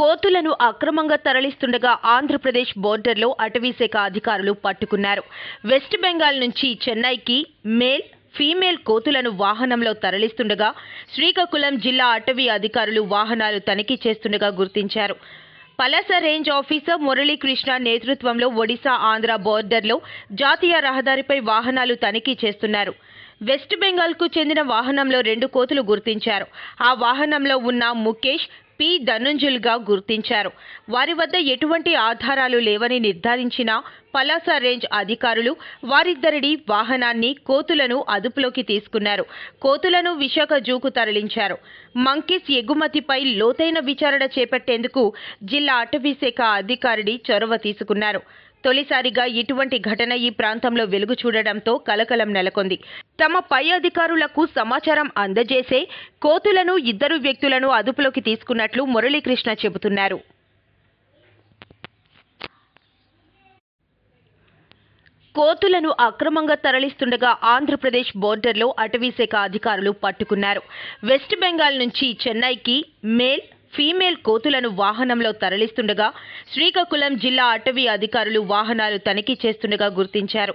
కోతులను అక్రమంగా తరలిస్తుండగా ఆంధ్రప్రదేశ్ బోర్డర్లో అటవీశాఖ అధికారులు పట్టుకున్నారు. వెస్ట్ బెంగాల్ నుంచి చెన్నైకి మేల్ ఫీమేల్ కోతులను వాహనంలో తరలిస్తుండగా శ్రీకాకుళం జిల్లా అటవీ అధికారులు వాహనాలు తనిఖీ చేస్తుండగా గుర్తించారు. పలాస రేంజ్ ఆఫీసర్ మురళీకృష్ణ నేతృత్వంలో ఒడిశా ఆంధ్ర బోర్డర్లో జాతీయ రహదారిపై వాహనాలు తనిఖీ చేస్తున్నారు. వెస్ట్ బెంగాల్కు చెందిన వాహనంలో రెండు కోతులు గుర్తించారు. ఆ వాహనంలో ఉన్న ముఖేష్ పి. ధనుంజుల్గా గుర్తించారు. వారి వద్ద ఎటువంటి ఆధారాలు లేవని నిర్ధారించిన పలాస రేంజ్ అధికారులు వారిద్దరిని వాహనాన్ని కోతులను అదుపులోకి తీసుకున్నారు. కోతులను విశాఖ జూకు తరలించారు. మంకీస్ ఎగుమతిపై లోతైన విచారణ చేపట్టేందుకు జిల్లా అటవీశాఖ అధికారిని చొరవ తీసుకున్నారు. తొలిసారిగా ఇటువంటి ఘటన ఈ ప్రాంతంలో వెలుగు చూడడంతో కలకలం నెలకొంది. తమ పై అధికారులకు సమాచారం అందజేసే కోతులను ఇద్దరు వ్యక్తులను అదుపులోకి తీసుకున్నట్లు మురళీకృష్ణ చెబుతున్నారు. కోతులను అక్రమంగా తరలిస్తుండగా ఆంధ్రప్రదేశ్ బోర్డర్లో అటవీశాఖ అధికారులు పట్టుకున్నారు. వెస్ట్ బెంగాల్ నుంచి చెన్నైకి మేల్ ఫీమేల్ కోతులను వాహనంలో తరలిస్తుండగా శ్రీకాకుళం జిల్లా అటవీ అధికారులు వాహనాలు తనిఖీ చేస్తుండగా గుర్తించారు.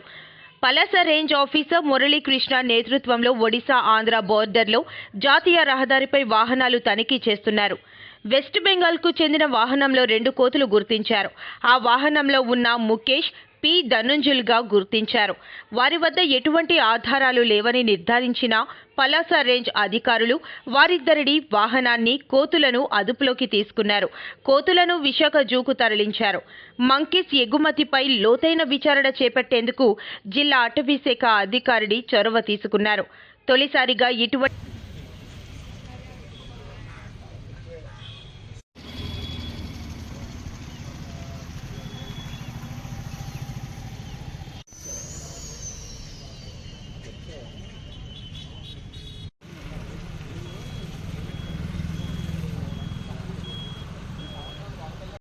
పలాస రేంజ్ ఆఫీసర్ మురళీకృష్ణ నేతృత్వంలో ఒడిశా ఆంధ్ర బోర్డర్లో జాతీయ రహదారిపై వాహనాలు తనిఖీ చేస్తున్నారు. వెస్ట్ బెంగాల్కు చెందిన వాహనంలో రెండు కోతులు గుర్తించారు. ఆ వాహనంలో ఉన్న ముఖేష్ పి ధనుంజుల్గా గుర్తించారు. వారి వద్ద ఎటువంటి ఆధారాలు లేవని నిర్ధారించిన పలాస రేంజ్ అధికారులు వారిద్దరిని వాహనాన్ని కోతులను అదుపులోకి తీసుకున్నారు. కోతులను విశాఖ జూకు తరలించారు. మంకీస్ ఎగుమతిపై లోతైన విచారణ చేపట్టేందుకు జిల్లా అటవీశాఖ అధికారిని చొరవ తీసుకున్నారు. తొలిసారిగా ఇటువంటి